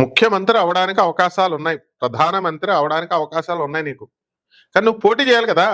ముఖ్యమంత్రి అవడానికి అవకాశాలు ఉన్నాయి ప్రధానమంత్రి అవడానికి అవకాశాలు ఉన్నాయి నీకు. కానీ నువ్వు పోటీ చేయాలి కదా.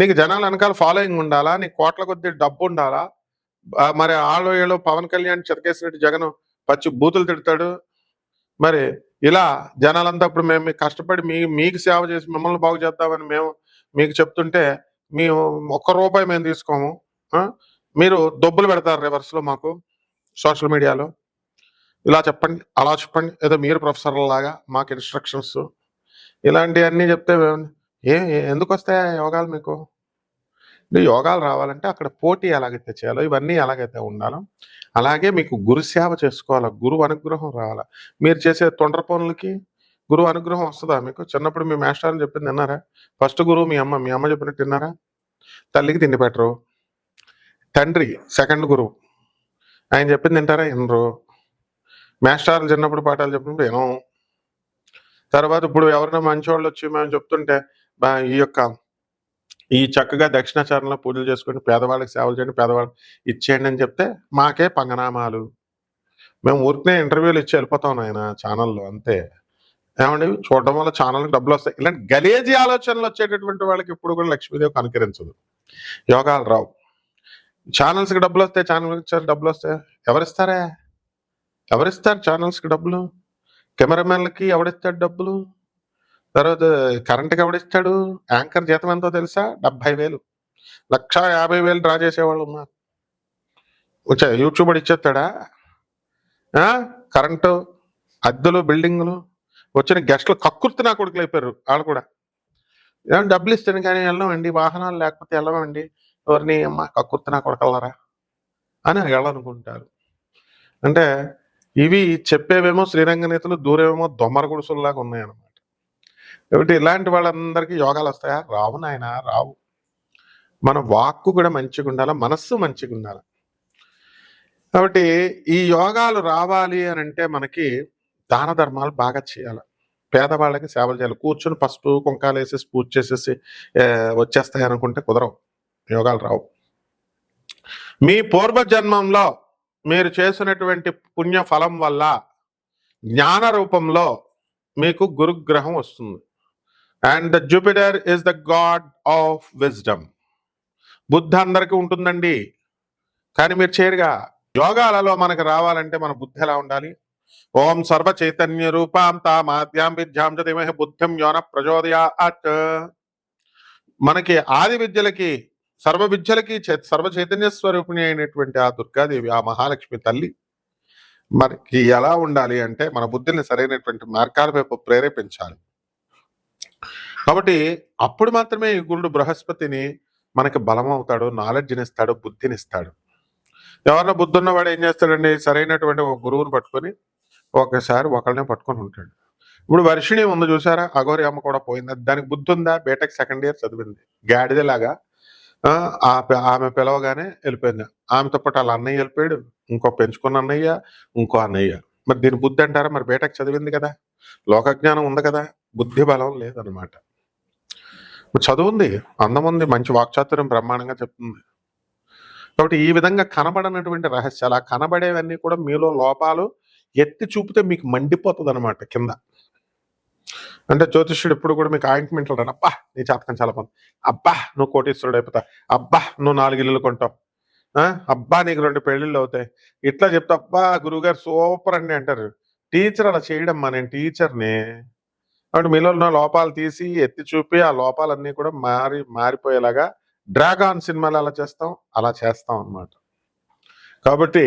నీకు జనాల వెనకాల ఫాలోయింగ్ ఉండాలా? నీకు కోట్ల కొద్ది డబ్బు ఉండాలా? మరి ఆళ్ళు ఏళ్ళు పవన్ కళ్యాణ్ చిరకేశ్వరెడ్డి జగన్ పచ్చి బూతులు తిడతాడు. మరి ఇలా జనాలంతా ఇప్పుడు మేము కష్టపడి మీ మీకు సేవ చేసి మిమ్మల్ని బాగు చేద్దామని మేము మీకు చెప్తుంటే మేము ఒక్క రూపాయి మేము తీసుకోము. మీరు దొబ్బులు పెడతారు రివర్స్లో మాకు సోషల్ మీడియాలో. ఇలా చెప్పండి అలా చెప్పండి. ఏదో మీరు ప్రొఫెసర్ లాగా మాకు ఇన్స్ట్రక్షన్స్ ఇలాంటివన్నీ చెప్తే ఏ ఎందుకు వస్తాయా యోగాలు మీకు? యోగాలు రావాలంటే అక్కడ పోటీ ఎలాగైతే చేయాలో ఇవన్నీ ఎలాగైతే ఉండాలో అలాగే మీకు గురు సేవ చేసుకోవాలా గురువు అనుగ్రహం రావాలా. మీరు చేసే తొండ్ర పనులకి గురువు అనుగ్రహం వస్తుందా మీకు? చిన్నప్పుడు మీ మాస్టర్ని చెప్పింది విన్నారా? ఫస్ట్ గురువు మీ అమ్మ మీ అమ్మ చెప్పినట్టు విన్నారా? తల్లికి తిండి పెట్టరు. తండ్రి సెకండ్ గురువు. ఆయన చెప్పింది తింటారా వినరు. మేస్టార్లు చిన్నప్పుడు పాఠాలు చెప్పినప్పుడు వినం తర్వాత ఇప్పుడు ఎవరైనా మంచివాళ్ళు వచ్చి మేము చెప్తుంటే ఈ యొక్క ఈ చక్కగా దక్షిణాచారంలో పూజలు చేసుకుని పేదవాళ్ళకి సేవలు చేయండి పేదవాళ్ళకి ఇచ్చేయండి అని చెప్తే మాకే పంగనామాలు. మేము ఊరికనే ఇంటర్వ్యూలు ఇచ్చి వెళ్ళిపోతాం ఆయన ఛానల్లో అంతే. ఏమండి? చూడడం వల్ల ఛానల్కి డబ్బులు వస్తాయి. ఇలాంటి గలేజీ ఆలోచనలు వచ్చేటటువంటి వాళ్ళకి ఇప్పుడు కూడా లక్ష్మీదేవి కనుకరించదు. యోగాలు రావు. ఛానల్స్కి డబ్బులు వస్తాయి ఛానల్కి డబ్బులు వస్తాయి. ఎవరిస్తారా? ఎవరిస్తారు ఛానల్స్కి డబ్బులు? కెమెరామెన్లకి ఎవడిస్తాడు డబ్బులు? తర్వాత కరెంట్కి ఎవడిస్తాడు? యాంకర్ జీతం ఎంతో తెలుసా? డెబ్బై వేలు. లక్ష యాభై వేలు డ్రా చేసేవాళ్ళు ఉన్నారు. వచ్చా యూట్యూబ్ ఇచ్చేస్తాడా? కరెంటు అద్దెలు బిల్డింగులు. వచ్చిన గెస్ట్లు కక్కుర్తి నా కొడుకులు అయిపోయారు వాళ్ళు కూడా. డబ్బులు ఇస్తాను కానీ వెళ్ళమండి వాహనాలు లేకపోతే వెళ్ళమండి ఎవరిని అమ్మ కక్కుర్తి నా కొడకల్లారా అని వెళ్ళనుకుంటారు అంటే ఇవి చెప్పేవేమో శ్రీరంగ నేతలు దూరేమో దొమ్మర గుడుసుల్లాగా ఉన్నాయన్నమాట. కాబట్టి ఇలాంటి వాళ్ళందరికీ యోగాలు వస్తాయా? రావు నాయన రావు. మన వాక్కు కూడా మంచిగా ఉండాలి? మనస్సు మంచిగా ఉండాలి? కాబట్టి ఈ యోగాలు రావాలి అని అంటే మనకి దాన ధర్మాలు బాగా చేయాలి. పేదవాళ్ళకి సేవలు చేయాలి. కూర్చొని పసుపు కుంకాలు వేసేసి పూజ చేసేసి వచ్చేస్తాయి అనుకుంటే కుదరవు. యోగాలు రావు. మీ పూర్వజన్మంలో మీరు చేసినటువంటి పుణ్య ఫలం వల్ల జ్ఞాన రూపంలో మీకు గురుగ్రహం వస్తుంది. And the Jupiter is the god of wisdom బుద్ధి అందరికీ ఉంటుందండి. కానీ మీరు చేరుగా యోగాలలో మనకు రావాలంటే మన బుద్ధి ఎలా ఉండాలి? ఓం సర్వ చైతన్య రూపాం తామాద్యాం విద్యాం చ బుద్ధిం యోన ప్రచోదయాత్. మనకి ఆది విద్యలకి సర్వ విద్యలకి సర్వ చైతన్య స్వరూపిణి అయినటువంటి ఆ దుర్గాదేవి ఆ మహాలక్ష్మి తల్లి మనకి ఎలా ఉండాలి అంటే మన బుద్ధిని సరైనటువంటి మార్గాల వైపు ప్రేరేపించాలి. కాబట్టి అప్పుడు మాత్రమే ఈ గురుడు బృహస్పతిని మనకి బలం అవుతాడు నాలెడ్జ్ని ఇస్తాడు బుద్ధిని ఇస్తాడు ఎవరన్నా బుద్ధి ఉన్నవాడు ఏం చేస్తాడండి? సరైనటువంటి ఒక గురువుని పట్టుకొని ఒకసారి ఒకళ్ళనే పట్టుకొని ఉంటాడు. ఇప్పుడు వర్షిణి ఉంది చూసారా? అఘోరి అమ్మ కూడా పోయింది? దానికి బుద్ధి ఉందా బీటెక్ సెకండ్ ఇయర్ చదివింది. గాడిదలాగా ఆమె పిలవగానే వెళ్ళిపోయింది. ఆమెతో పాటు వాళ్ళ అన్నయ్య వెళ్ళిపోయాడు. ఇంకో పెంచుకున్న అన్నయ్య ఇంకో అన్నయ్య. మరి దీని బుద్ధి అంటారా? మరి బేటకు చదివింది కదా. లోకజ్ఞానం ఉంది కదా. బుద్ధి బలం లేదనమాట మరి చదువు అందం ఉంది. మంచి వాక్చాతుర్యం బ్రహ్మాండంగా చెప్తుంది. కాబట్టి ఈ విధంగా కనబడనటువంటి రహస్యాలు ఆ కనబడేవన్నీ కూడా మీలో లోపాలు ఎత్తి చూపితే మీకు మండిపోతుంది అనమాట కింద. అంటే జ్యోతిష్యుడు ఎప్పుడు కూడా మీకు ఆయింట్మెంట్లు రాడు అబ్బా నీ జాతకం చాలా బాగుంది. అబ్బా నువ్వు కోటీశ్వరుడు అయిపోతావు. అబ్బా నువ్వు నాలుగు ఇల్లులు కొంటావు. అబ్బా నీకు రెండు పెళ్ళిళ్ళు అవుతాయి. ఇట్లా చెప్తా అబ్బా గురువుగారు సూపర్ అండి అంటారు. టీచర్ అలా చేయడం మా నేను టీచర్ని. కాబట్టి మీలో ఉన్న లోపాలు తీసి ఎత్తి చూపి ఆ లోపాలన్నీ కూడా మారి మారిపోయేలాగా డ్రాగాన్ సినిమాలు అలా చేస్తాం అలా చేస్తాం అన్నమాట. కాబట్టి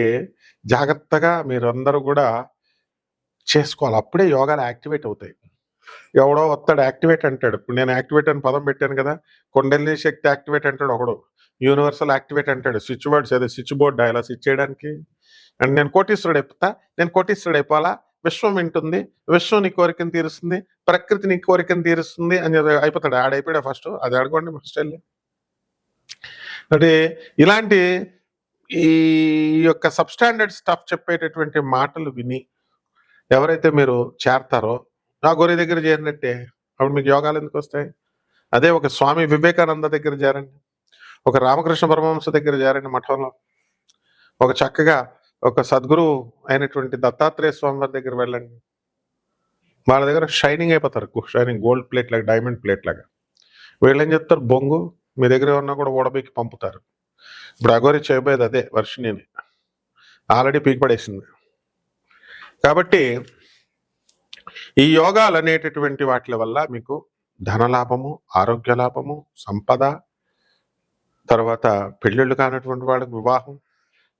జాగ్రత్తగా మీరందరూ కూడా చేసుకోవాలి. అప్పుడే యోగాలు యాక్టివేట్ అవుతాయి. ఎవడో వస్తాడు యాక్టివేట్ అంటాడు. ఇప్పుడు నేను యాక్టివేట్ అని పదం పెట్టాను కదా కొండలిని శక్తి యాక్టివేట్ అంటాడు ఒకడు. యూనివర్సల్ యాక్టివేట్ అంటాడు. స్విచ్ బోర్డ్స్ అదే స్విచ్ బోర్డ్ ఇలా స్విచ్ చేయడానికి అండ్ నేను కోటీశ్వరుడు అయిపోతా నేను కోటీశ్వరుడు అయిపోవాలా? విశ్వం వింటుంది విశ్వం నీ కోరికను తీరుస్తుంది ప్రకృతి నీ కోరికను తీరుస్తుంది అని చెప్పి అయిపోతాడు. ఆడైపోయాడు ఫస్ట్. అది అడగండి ఫస్ట్ వెళ్ళి అంటే ఇలాంటి ఈ యొక్క సబ్స్టాండర్డ్ స్టఫ్ చెప్పేటటువంటి మాటలు విని ఎవరైతే మీరు చేరతారో నా గొర్రె దగ్గర చేరినట్టే అప్పుడు మీకు యోగాలు ఎందుకు వస్తాయి? అదే ఒక స్వామి వివేకానంద దగ్గర చేరండి. ఒక రామకృష్ణ పరమహంస దగ్గర చేరండి మఠంలో. ఒక చక్కగా ఒక సద్గురు అయినటువంటి దత్తాత్రేయ స్వామి వారి దగ్గర వెళ్ళండి. వాళ్ళ దగ్గర షైనింగ్ అయిపోతారు. షైనింగ్ గోల్డ్ ప్లేట్ లాగా డైమండ్ ప్లేట్ లాగా. వీళ్ళు ఏం చెప్తారు బొంగు. మీ దగ్గర ఉన్నా కూడా ఓడబీకి పంపుతారు. ఇప్పుడు అగోరి చేయబోయేది అదే వర్షిణిని. ఆల్రెడీ పీక్ పడేసింది. కాబట్టి ఈ యోగాలు అనేటటువంటి వాటి వల్ల మీకు ధనలాభము ఆరోగ్య లాభము సంపద తర్వాత పెళ్ళిళ్ళు కానటువంటి వాళ్ళకి వివాహం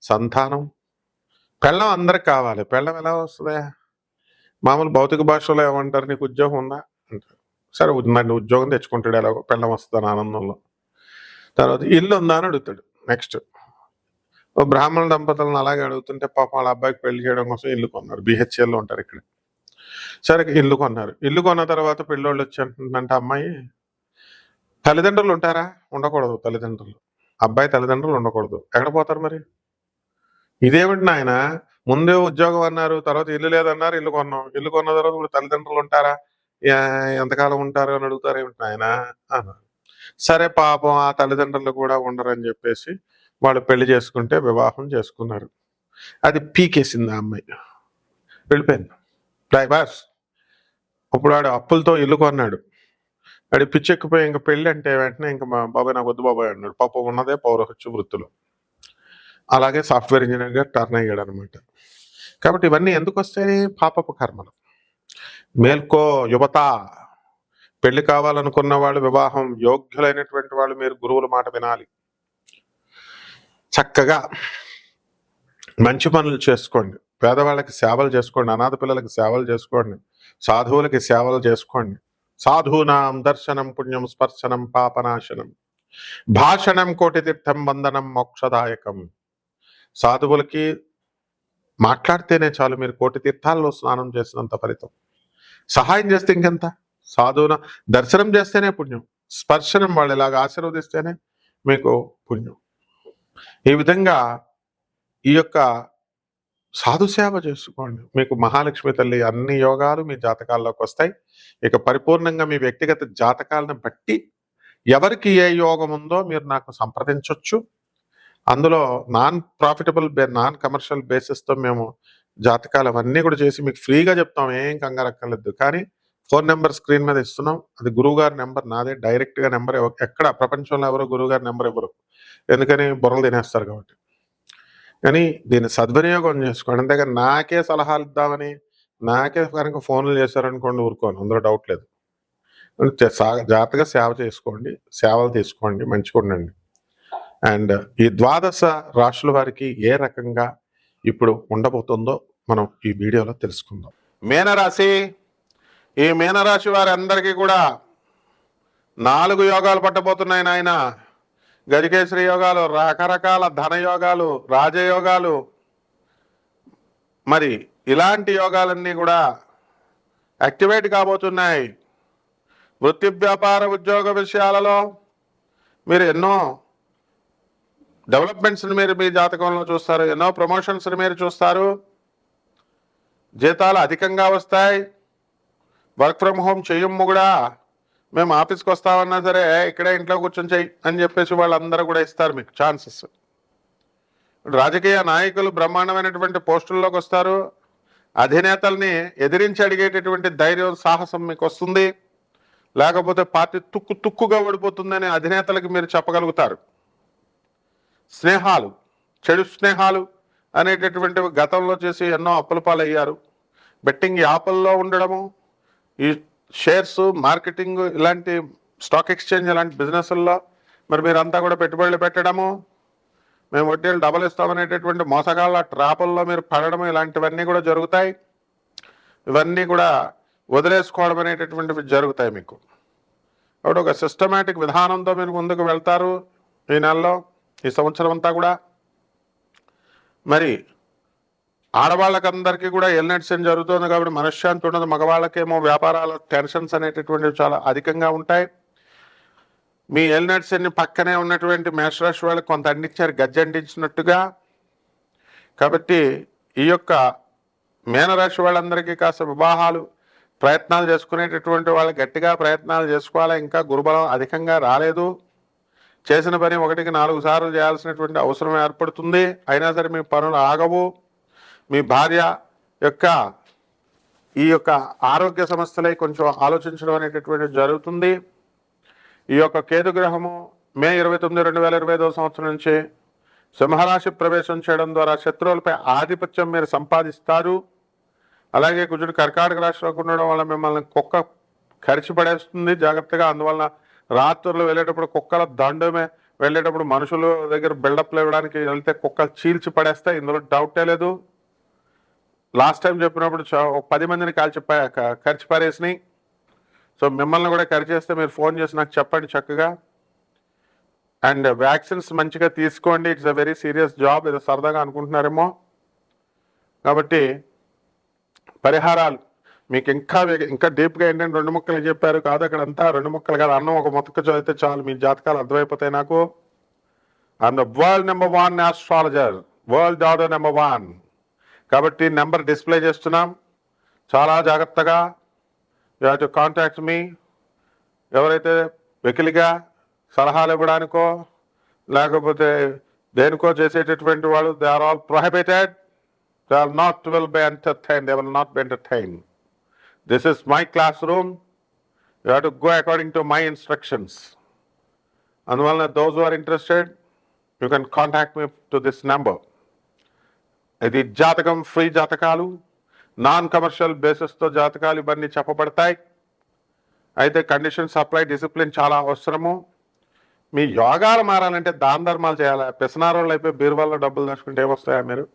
సంతానం పెళ్ళం అందరికి కావాలి. పెళ్ళం ఎలా వస్తుంది? మామూలు భౌతిక భాషలో ఏమంటారు? నీకు ఉద్యోగం ఉందా? అంటారు. సరే ఉందండి ఉద్యోగం తెచ్చుకుంటాడు ఎలాగో పెళ్ళం వస్తుంది ఆనందంలో. తర్వాత ఇల్లు ఉందా అని అడుగుతాడు. నెక్స్ట్. బ్రాహ్మణ దంపతులను అలాగే అడుగుతుంటే పాపం వాళ్ళ అబ్బాయికి పెళ్ళి చేయడం కోసం ఇల్లు కొన్నారు. బిహెచ్ఎల్లో ఉంటారు ఇక్కడ. సరే ఇల్లు కొన్నారు. ఇల్లు కొన్న తర్వాత పెళ్ళోళ్ళు వచ్చి అంటుందంటే అమ్మాయి. తల్లిదండ్రులు ఉంటారా? ఉండకూడదు తల్లిదండ్రులు. అబ్బాయి తల్లిదండ్రులు ఉండకూడదు. ఎక్కడ పోతారు మరి? ఇదేమిటి నాయన? ముందే ఉద్యోగం అన్నారు తర్వాత ఇల్లు లేదన్నారు ఇల్లు కొన్నాం. ఇల్లు కొన్న తర్వాత ఇప్పుడు తల్లిదండ్రులు ఉంటారా? ఎంతకాలం ఉంటారు అని అడుగుతారు ఏమిటి నాయన? అన్నారు. సరే పాపం ఆ తల్లిదండ్రులు కూడా ఉండరని చెప్పేసి వాళ్ళు పెళ్ళి చేసుకుంటే వివాహం చేసుకున్నారు. అది పీకేసింది ఆ అమ్మాయి. వెళ్ళిపోయింది. డ్రైవర్స్ ఇప్పుడు ఆడు అప్పులతో ఇల్లు కొన్నాడు. వాడి పిచ్చెక్కిపోయి ఇంకా పెళ్ళి అంటే వెంటనే ఇంకా మా బాబాయ్ నాకు వద్దు బాబాయ్ అన్నాడు. పాప ఉన్నదే పౌరహత్య వృత్తిలో. అలాగే సాఫ్ట్వేర్ ఇంజనీర్గా టర్న్ అయ్యాడు అనమాట కాబట్టి ఇవన్నీ ఎందుకు వస్తాయి? పాపపు కర్మలు. మేల్కో యువత పెళ్ళి కావాలనుకున్న వాళ్ళు వివాహం యోగ్యులైనటువంటి వాళ్ళు మీరు గురువుల మాట వినాలి. చక్కగా మంచి పనులు చేసుకోండి. పేదవాళ్ళకి సేవలు చేసుకోండి అనాథ పిల్లలకి సేవలు చేసుకోండి. సాధువులకి సేవలు చేసుకోండి. సాధూనాం దర్శనం పుణ్యం స్పర్శనం పాపనాశనం. భాషణం కోటి తీర్థం వందనం మోక్షదాయకం. సాధువులకి మాట్లాడితేనే చాలు మీరు కోటి తీర్థాల్లో స్నానం చేసినంత ఫలితం. సహాయం చేస్తే ఇంకెంత? సాధువున దర్శనం చేస్తేనే పుణ్యం. స్పర్శనం వాళ్ళు ఇలాగ ఆశీర్వదిస్తేనే మీకు పుణ్యం. ఈ విధంగా ఈ యొక్క సాధు సేవ చేసుకోండి. మీకు మహాలక్ష్మి తల్లి అన్ని యోగాలు మీ జాతకాల్లోకి వస్తాయి. ఇక పరిపూర్ణంగా మీ వ్యక్తిగత జాతకాలను బట్టి ఎవరికి ఏ యోగం ఉందో మీరు నాకు సంప్రదించవచ్చు అందులో నాన్ ప్రాఫిటబుల్ బే నాన్ కమర్షియల్ బేసిస్తో మేము జాతకాలు అవన్నీ కూడా చేసి మీకు ఫ్రీగా చెప్తాం. ఏం కంగారు అక్కర్లేదు. కానీ ఫోన్ నెంబర్ స్క్రీన్ మీద ఇస్తున్నాం. అది గురువుగారి నెంబర్ నాదే. డైరెక్ట్గా నెంబర్ ఎక్కడ? ప్రపంచంలో ఎవరో గురువుగారి నెంబర్ ఇవ్వరు. ఎందుకని? బుర్రలు తినేస్తారు కాబట్టి. కానీ దీన్ని సద్వినియోగం చేసుకోండి అంతేగాని నాకే సలహాలు ఇద్దామని నాకే కనుక ఫోన్లు చేశారనుకోండి ఊరుకోను అందులో డౌట్ లేదు. సా- జాగ్రత్తగా సేవ చేసుకోండి సేవలు తీసుకోండి మంచిగా ఉండండి. అండ్ ఈ ద్వాదశ రాశుల వారికి ఏ రకంగా ఇప్పుడు ఉండబోతుందో మనం ఈ వీడియోలో తెలుసుకుందాం. మీనరాశి ఈ మీనరాశి వారి అందరికీ కూడా నాలుగు యోగాలు పట్టబోతున్నాయి నాయన. గజకేశ్వరి యోగాలు రకరకాల ధన యోగాలు రాజయోగాలు. మరి ఇలాంటి యోగాలన్నీ కూడా యాక్టివేట్ కాబోతున్నాయి. వృత్తి వ్యాపార ఉద్యోగ విషయాలలో మీరు ఎన్నో డెవలప్మెంట్స్ని మీరు మీ జాతకంలో చూస్తారు ఎన్నో ప్రమోషన్స్ని మీరు చూస్తారు. జీతాలు అధికంగా వస్తాయి. వర్క్ ఫ్రమ్ హోమ్ చెయ్యము కూడా మేము ఆఫీస్కి వస్తామన్నా సరే ఇక్కడే ఇంట్లో కూర్చొని చెయ్యి అని చెప్పేసి వాళ్ళందరూ కూడా ఇస్తారు మీకు ఛాన్సెస్. రాజకీయ నాయకులు బ్రహ్మాండమైనటువంటి పోస్టుల్లోకి వస్తారు. అధినేతల్ని ఎదిరించి అడిగేటటువంటి ధైర్యం సాహసం మీకు వస్తుంది. లేకపోతే పార్టీ తుక్కు తుక్కుగా ఓడిపోతుందని అధినేతలకు మీరు చెప్పగలుగుతారు. స్నేహాలు చెడు స్నేహాలు అనేటటువంటివి గతంలో చేసి ఎన్నో అప్పుల పాలయ్యారు. బెట్టింగ్ యాప్ల్లో ఉండడము ఈ షేర్స్ మార్కెటింగ్ ఇలాంటి స్టాక్ ఎక్స్చేంజ్ ఇలాంటి బిజినెస్ల్లో మరి మీరంతా కూడా పెట్టుబడులు పెట్టడము మేము వడ్డీలు డబల్ ఇస్తామనేటటువంటి మోసగాళ్ళ ట్రాపుల్లో మీరు పడడం ఇలాంటివన్నీ కూడా జరుగుతాయి. ఇవన్నీ కూడా వదిలేసుకోవడం అనేటటువంటివి జరుగుతాయి మీకు. కాబట్టి ఒక సిస్టమేటిక్ విధానంతో మీరు ముందుకు వెళ్తారు ఈ నెలలో ఈ సంవత్సరం అంతా కూడా. మరి ఆడవాళ్ళకందరికీ కూడా ఎల్నెట్సన్ జరుగుతుంది కాబట్టి మనశ్శాంతి ఉండదు. మగవాళ్ళకేమో వ్యాపారాల టెన్షన్స్ అనేటటువంటివి చాలా అధికంగా ఉంటాయి. మీ ఎల్నెట్సన్ పక్కనే ఉన్నటువంటి మేషరాశి వాళ్ళకి కొంత అందించారు గజ్జ అందించినట్టుగా. కాబట్టి ఈ యొక్క మీనరాశి వాళ్ళందరికీ కాస్త వివాహాలు ప్రయత్నాలు చేసుకునేటటువంటి వాళ్ళు గట్టిగా ప్రయత్నాలు చేసుకోవాలి? ఇంకా గురుబలం అధికంగా రాలేదు. చేసిన పని ఒకటికి నాలుగు సార్లు చేయాల్సినటువంటి అవసరం ఏర్పడుతుంది. అయినా సరే మీ పనులు ఆగవు. మీ భార్య యొక్క ఈ యొక్క ఆరోగ్య సమస్యలై కొంచెం ఆలోచించడం అనేటటువంటిది జరుగుతుంది. ఈ యొక్క కేతు గ్రహము మే ఇరవై తొమ్మిది రెండు వేల ఇరవై ఐదవ సంవత్సరం నుంచి సింహరాశి ప్రవేశం చేయడం ద్వారా శత్రువులపై ఆధిపత్యం మీరు సంపాదిస్తారు. అలాగే కొంచెం కర్కాటక రాశిలోకి ఉండడం వల్ల మిమ్మల్ని కుక్క ఖర్చు పడేస్తుంది జాగ్రత్తగా. అందువలన రాత్రులు వెళ్ళేటప్పుడు కుక్కల దండమే వెళ్ళేటప్పుడు మనుషుల దగ్గర బిల్డప్లు ఇవ్వడానికి వెళ్తే కుక్కలు చీల్చి పడేస్తాయి. ఇందులో డౌటే లేదు. లాస్ట్ టైం చెప్పినప్పుడు చా- ఒక పది మందిని కాల్చి ఖర్చు క- పారేసినాయి సో మిమ్మల్ని కూడా కరిచేస్తే మీరు ఫోన్ చేసి నాకు చెప్పండి చక్కగా. అండ్ వ్యాక్సిన్స్ మంచిగా తీసుకోండి. It's a very serious job. ఏదో సరదాగా అనుకుంటున్నారేమో. కాబట్టి పరిహారాలు. మీకు ఇంకా ఇంకా డీప్గా ఏంటంటే రెండు ముక్కలు చెప్పారు కాదు అక్కడ అంతా రెండు ముక్కలు కాదు. అన్నం ఒక ముక్క చదివితే చాలు. మీ జాతకాలు అర్థమైపోతాయి నాకు. And world number one astrologer world order number one కాబట్టి నెంబర్ డిస్ప్లే చేస్తున్నాం. చాలా జాగ్రత్తగా you have to contact me ఎవరైతే వెకిలిగా సలహాలు ఇవ్వడానికో లేకపోతే దేనికో చేసేటటువంటి వాళ్ళు they are all prohibited they are not will be entertain they will not be entertain this is my class room you have to go according to my instructions అందువలన those are interested you can contact me to this number ఇది జాతకం free జాతకాలు. Non commercial బేసిస్తో జాతకాలు ఇవన్నీ చెప్పబడతాయి. అయితే condition supply discipline చాలా అవసరము. మీ యోగాలు మారాలంటే దాన ధర్మాలు చేయాలి? పిసనారోళ్ళు అయిపోయి బీరువాల్లో డబ్బులు దాచుకుంటే ఏమొస్తాయా మీరు?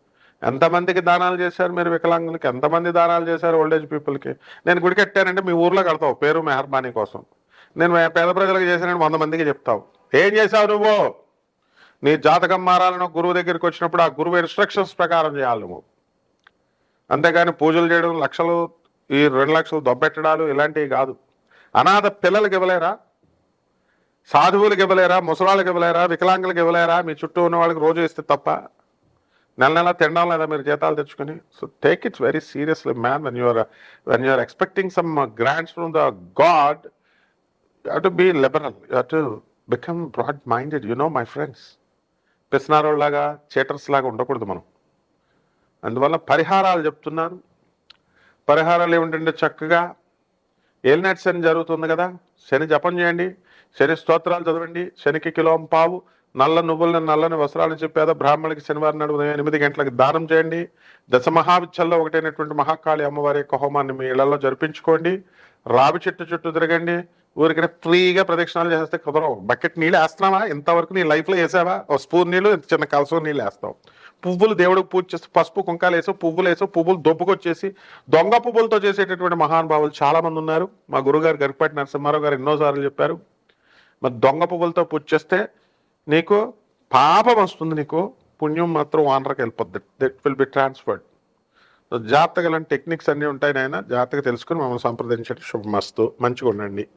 ఎంతమందికి దానాలు చేశారు మీరు వికలాంగులకి? ఎంతమంది దానాలు చేశారు ఓల్డేజ్ పీపుల్కి నేను గుడి కట్టానంటే మీ ఊర్లో కడతావు పేరు మెహర్బానీ కోసం. నేను పేద ప్రజలకు చేశానంటే వంద మందికి చెప్తావు. ఏం చేశావు నువ్వు? నీ జాతకం మారాలని గురువు దగ్గరికి వచ్చినప్పుడు ఆ గురువు ఇన్స్ట్రక్షన్స్ ప్రకారం చేయాలి నువ్వు. అంతేగాని పూజలు చేయడం లక్షలు ఈ రెండు లక్షలు దొబ్బెట్టడాలు ఇలాంటివి కాదు. అనాథ పిల్లలకి ఇవ్వలేరా? సాధువులకు ఇవ్వలేరా? ముసలాళ్ళకి ఇవ్వలేరా? వికలాంగులకు ఇవ్వలేరా? మీ చుట్టూ ఉన్న వాళ్ళకి రోజు ఇస్తే తప్ప? నెల నెల తినడం లేదా మీరు జీతాలు తెచ్చుకొని? So take it's very seriously man when you're when you're expecting some grants from the god you to be liberal you to become broad minded you know my friends పిసినారోళ్ళలాగా cheaters లాగా ఉండకూడదు మనం. అందువల్ల పరిహారాలు చెప్తున్నాను పరిహారాలు ఏమిటంటే చక్కగా? ఏలినాటి శని జరుగుతుంది కదా? శని జపం చేయండి. శని స్తోత్రాలు చదవండి. శనికి కిలోం పావు. నల్ల నువ్వులను నల్లని వస్త్రాలు చెప్పేదా బ్రాహ్మణులకి శనివారం నాడు ఉదయం ఎనిమిది గంటలకు దానం చేయండి. దశ మహావిచ్చల్లో ఒకటైనటువంటి మహాకాళి అమ్మవారి యొక్క హోమాన్ని మీ ఇళ్ళలో జరిపించుకోండి. రావి చెట్టు చుట్టూ తిరగండి. ఊరికనే ఫ్రీగా ప్రదక్షిణాలు చేస్తే కుదరవు. బకెట్ నీళ్ళు వేస్తున్నావా? ఇంతవరకు నీ లైఫ్లో వేసావా? ఓ స్పూన్ నీళ్ళు ఇంత చిన్న కలసం నీళ్ళు వేస్తావు. పువ్వులు దేవుడికి పూజ చేసి పసుపు కుంకాలు వేసావు పువ్వులు వేసావు పువ్వులు దొబ్బుకొచ్చేసి దొంగ పువ్వులతో చేసేటటువంటి మహానుభావులు చాలామంది ఉన్నారు. మా గురుగారు గరిపాటి నరసింహారావు గారు ఎన్నోసార్లు చెప్పారు. మరి దొంగ పువ్వులతో పూజ చేస్తే నీకు పాపం వస్తుంది నీకు. పుణ్యం మాత్రం వానరకి వెళ్ళిపోద్ది. దట్ విల్ బి ట్రాన్స్ఫర్డ్ జాతకలం టెక్నిక్స్ అన్నీ ఉంటాయి నాయన. జాతక తెలుసుకుని మమ్మల్ని సంప్రదించండి. శుభమస్తు. మంచిగా ఉండండి.